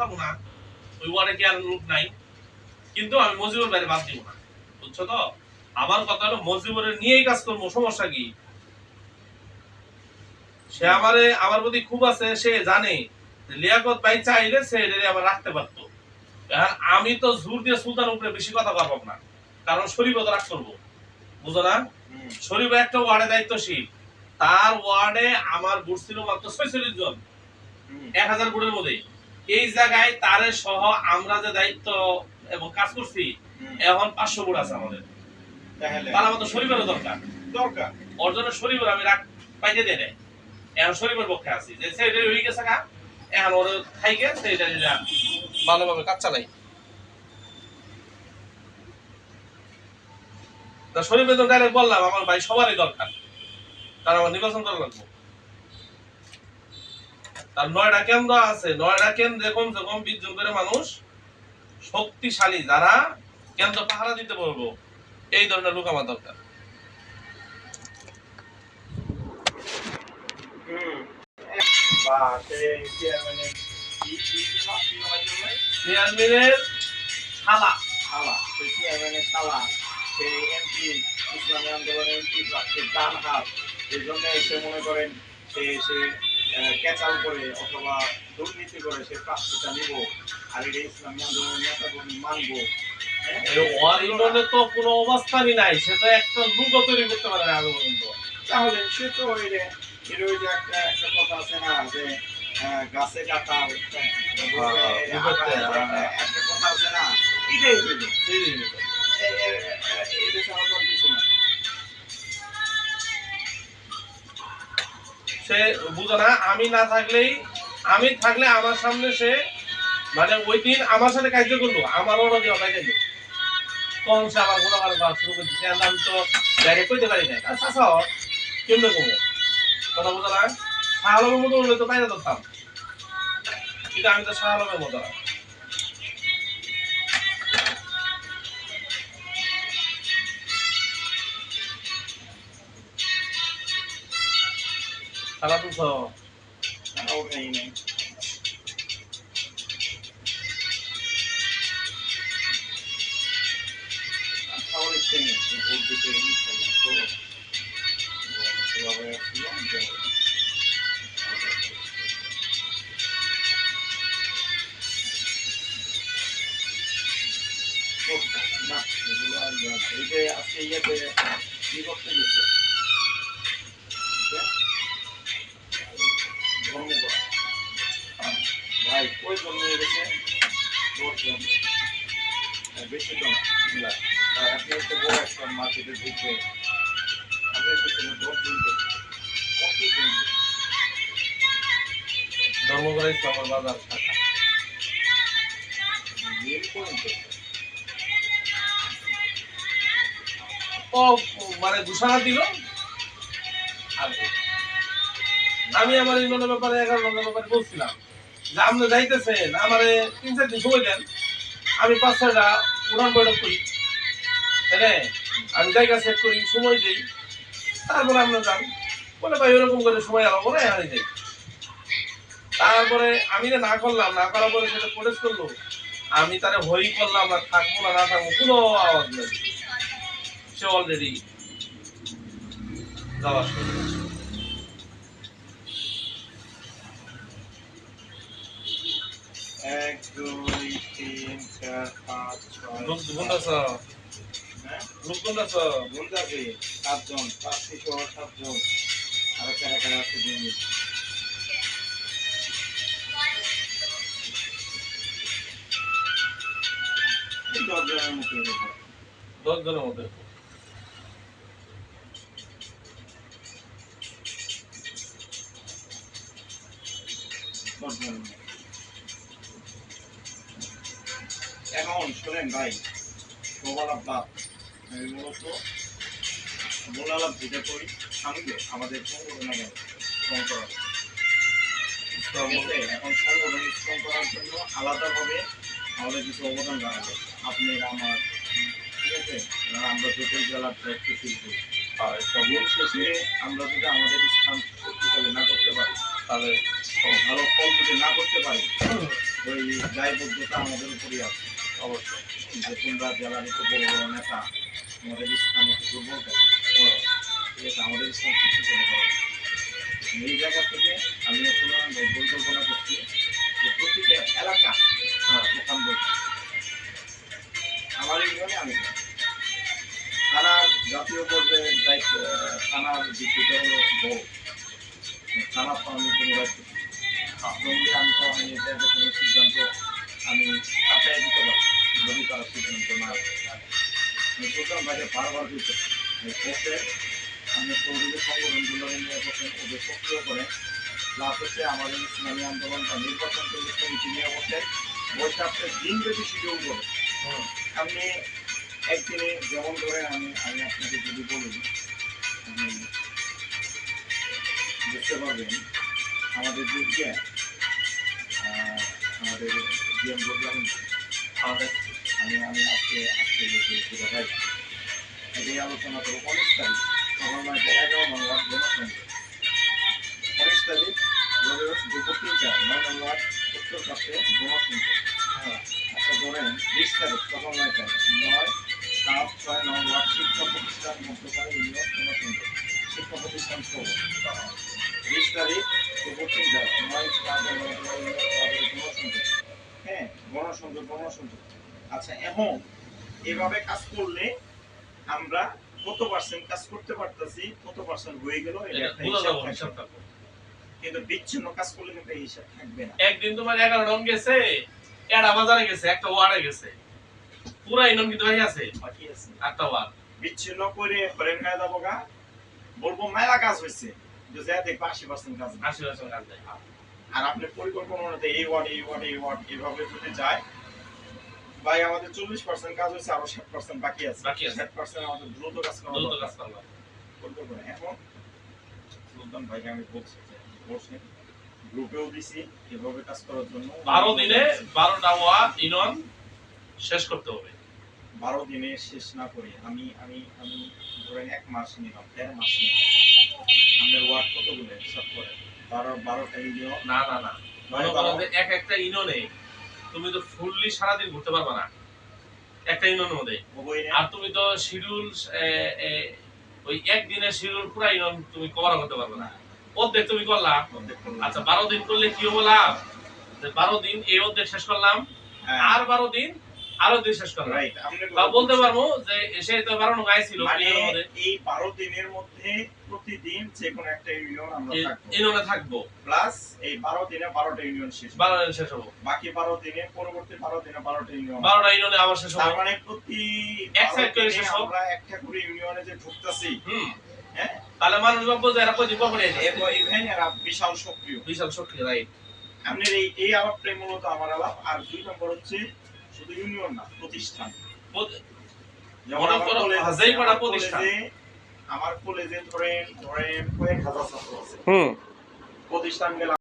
পারব না ওই ওয়ার্ডে কি আর লোক নাই। কিন্তু আমি মজিবুর বাইরে বাদ দিব না। বুঝছ তো? আমার কথা হলো মজিবুরের নিয়েই কাজ করব সমস্যা কি? সে আমারে আমার প্রতি খুব আছে সে জানে। লিয়াকত ভাই চাইলে সে এটা আবার রাখতে পারতো। এখন আমি তো জোর দিয়ে সুলতান উপরে বেশি কথা পারব না। কারণ শরীফ তো রাগ করব। বুঝো না? শরীফ একটা ওয়ার্ডে দায়িত্বশীল। তার ওয়ার্ডে আমার বুট ছিল মাত্র ছয়চল্লিশ জন। এক হাজার বুটের মধ্যে এই জায়গায় তারে সহ আমরা যে দায়িত্ব এবং কাজ করছি এখন পাঁচশো বুট আছে আমাদের। তাহলে? আমাদের শরীফেরও দরকার। দরকার। ওর জন্য শরীফের আমি পাইতে দিয়ে দেয় এখন শরীফের পক্ষে আছি। যে সেটা হয়ে গেছে গা এখন ওর খাইকে সেটা ভালোভাবে কাজ চালাই। তা শরীফের তো ডাইরেক্ট বললাম আমার ভাই সবারই দরকার। তার আমার নির্বাচন করা লাগবে। তার নয়টা কেন্দ্র আছে নয়টা কেন্দ্রে কমসে কম বিশ জন করে মানুষ শক্তিশালী যারা কেন্দ্র পাহারা দিতে পারব। এই ধরনের লোক আমার দরকার। বা চেয়ারম্যানের কি কি সেবা কি হওয়ার জন্য চেয়ারম্যানের শালা শালা চেয়ারম্যানের শালা সে এমপি ইসলামী আন্দোলন এমপি ডান হাত এই জন্য সে মনে করেন সে সে ক্যাচাল করে অথবা দুর্নীতি করে সে প্রাপ্তিটা নিব আর এটা ইসলামী আন্দোলনের নেতা কর্মী মানবো হ্যাঁ? এই তো কোনো অবস্থানই নাই সে তো একটা দুর্গ তৈরি করতে পারে না পর্যন্ত তাহলে সে তো ওই যে ওই যে একটা একটা কথা আছে না যে গাছে হ্যাঁ, হ্যাঁ। একটা কথা আছে না এটাই এটা সে বুঝো না, আমি না থাকলেই, আমি থাকলে আমার সামনে সে মানে ওই দিন আমার সাথে কার্য করল, আমার ওরা দিয়ে কাজ করল। তখন সে আমার কোনো আমার শুরু করছে। আমি তো ডাইরেক্ট করতে পারি না আচ্ছা আচ্ছা কেমনে কমো কথা বুঝো না? শাহ মতো হলে তো বাইরে ধরতাম। কিন্তু আমি তো শাহ মতো না। তারা তো তারা ওঠাই নাই তাহলে চেনে ভোট দিতে ইনশাল্লাহ তো সেভাবে আসছিল যে না এগুলো আর না। এই যে আজকে ইয়েতে কি করতে গেছে ধর্মঘট ধর্মগড় ইসলামের বাজার ও মানে ঘোষণা দিল। আর আমি আমার ইউনিয়নের ব্যাপারে, এগারো নম্বর ব্যাপারে বলছিলাম যে আপনি যাইতেছেন, আমার তিন চার দিন সময় দেন। আমি পাঁচ ছয়টা উড়ান বৈঠক করি না? আমি জায়গা সেট করি, সময় দিই, তারপরে আপনার যান বলে, ভাই, ওরকম করে সময় আলো করে আমি যাই। তারপরে আমি না করলাম, না করার পরে সেটা প্রোটেস্ট করল। আমি তারে হই করলাম না থাকব না না থাকব, কোনো আওয়াজ নেই। সে অলরেডি যাওয়া শুরু এক, দুই, তিন, চার, পাঁচ, ছয় ভুল যাবে সাতজন পাঁচটি সহ সাতজন আর কারা কারা আছে দিন দশজনের মতো দশ জনের মতো। এখন শোনেন ভাই প্রবালাপ বাদ আমি মূলত মূলালাপ যেটা করি সঙ্গে আমাদের সংগঠনে গেল শ্রম করা এখন সংগঠন শ্রম করার জন্য আলাদাভাবে আমাদের কিছু অবদান রাখবে আপনি আমার ঠিক আছে আমরা যতই জেলার দায়িত্ব শিল্পী আর সব দিন শেষে আমরা যদি আমাদের স্থান শক্তিশালী না করতে পারি তাহলে ভালো ফল যদি না করতে পারি ওই দায়বদ্ধতা আমাদের উপরই আছে। অবশ্যই। যে তোমরা জেলার একটু বড় বড় নেতা আমাদের ঠিক আছে, আমাদের স্থান কিছু করো এই জায়গা থেকে আমি এখন পরিকল্পনা করছি যে প্রতিটা এলাকা দোকান বলছি আমার ইউনিয়নে আমি। থানার জাতীয় পর্যায়ের দায়িত্ব, থানার ভিত্তিতে হলো বউ থানা তো আমি কোনো দায়িত্ব নেই। আমি তো আমি এটা কোনো সিদ্ধান্ত আমি চাপাই দিতে পারি যদি তারা সিদ্ধান্ত না আমি বলতাম ভাইকে বারবার দিতে করতে আমি ওদের সক্রিয় করে প্লাস হচ্ছে আমাদের ইসলামী আন্দোলন বা নির্বাচন কমিটি নিয়ে বসে বসে আপনি দিন যদি শিডিউল করে আপনি একদিনে যেমন ধরেন আমি আমি আপনাকে যদি বলি বুঝতে পারবেন আমাদের যে ইয়ে, আমাদের আমি আমি আজকে আজকে যেটা ভাই এটাই আলোচনা করব। উনিশ তারিখ সকাল নয়টা এগারো নম্বর জনসংখ্যা উনিশ তারিখ রবিবার দুপুর তিনটা, নয় নম্বর উত্তর কাছে জনসংখ্যা হ্যাঁ আচ্ছা ধরেন বিশ তারিখ সকাল নয়টা। নয়, সাত, ছয়, নয় ওয়ার্ড শিক্ষা প্রতিষ্ঠান মধ্যকালে ইউনিয়ন জনসংখ্যা শিক্ষা প্রতিষ্ঠান সহ বিশ তারিখ দুপুর তিনটা। নয়, সাত, নয় নয় জনসংখ্যা হ্যাঁ গণসংখ্যা গণসংখ্যা আচ্ছা এখন এভাবে কাজ করলে আমরা কত পার্সেন্ট কাজ করতে পারতেছি কত পার্সেন্ট হয়ে গেল এটা এটা। কিন্তু বিচ্ছিন্ন কাজ করলে কিন্তু এই হিসাব থাকবে না। একদিন তোমার এগারো রং গেছে এড়া বাজারে গেছে একটা ওয়ার্ডে গেছে। পুরা ইনম কিন্তু ভাই আছে। বাকি আছে। একটা ওয়ার্ড। বিচ্ছিন্ন করে হরেন খায় যাব গা। বলব মেলা কাজ হয়েছে যে যা দেখব আশি পার্সেন্ট কাজ আশি বছর কাজ আর আপনি পরিকল্পনা এই ওয়ার্ড এই ওয়ার্ড এই ওয়ার্ড এভাবে যদি যায় ভাই আমাদের চল্লিশ পার্সেন্ট কাজ হয়েছে আরও ষাট পার্সেন্ট বাকি আছে। বাকি আছে। ষাট পার্সেন্ট আমাদের দ্রুত কাজ করা দ্রুত। কাজ করলাম পরিকল্পনা এখন সুলতান ভাইকে আমি বলছি বসে গ্রুপেও দিছি এভাবে কাজ করার জন্য। বারো দিনে বারোটা ওয়ার্ড ইনন শেষ করতে হবে। বারো দিনে শেষ না করে আমি আমি আমি ধরেন এক মাস নিলাম দেড় মাস নিলাম। আপনার ওয়ার্ড কতগুলো হিসাব করে? বারো বারোটা ইউনিয়ন না না না। করো এক একটা ইননে তুমি তো ফুললি সারাদিন ঘুরতে পারবে না। একটা ইউনিয়ন মধ্যে। আর তুমি তো শিডিউল ওই একদিনের শিডিউল পুরো ইনন তুমি কভার করতে পারবে না। অর্ধেক তুমি করলা। আচ্ছা বারো দিন করলে কি হব লাভ? বারো দিন এই অর্ধেক শেষ করলাম। আর বারো দিন আরও দিন শেষ তা বলতে পারব যে সে তো বারো গায়ে ছিল মানে এই বারো দিনের মধ্যে প্রতিদিন যে কোনো একটা ইউনিয়ন আমরা এই- থাকব। প্লাস এই বারো দিনে বারোটা ইউনিয়ন শেষ বারো দিন শেষ হব। বাকি বারো দিনে পরবর্তী বারো দিনে বারোটা ইউনিয়ন বারোটা ইননে আবার শেষ হব। মানে প্রতি এক সাইড করে শেষ হোক। আমরা একটা করে ইউনিয়নে যে ঢুকতেছি হুম। হ্যাঁ? তাহলে মানুষ ভাববো যে এরা দিব করে ইভেন এরা বিশাল সক্রিয়। বিশাল শক্তি রাইট আপনার এই এই আলাপটাই মূলত আমার আলাপ। আর দুই নম্বর হচ্ছে শুধু ইউনিয়ন না প্রতিষ্ঠান। প্রতিষ্ঠান। কলেজে আমার কলেজে ধরেন ধরেন কয়েক হাজার ছাত্র আছে। প্রতিষ্ঠান গেলে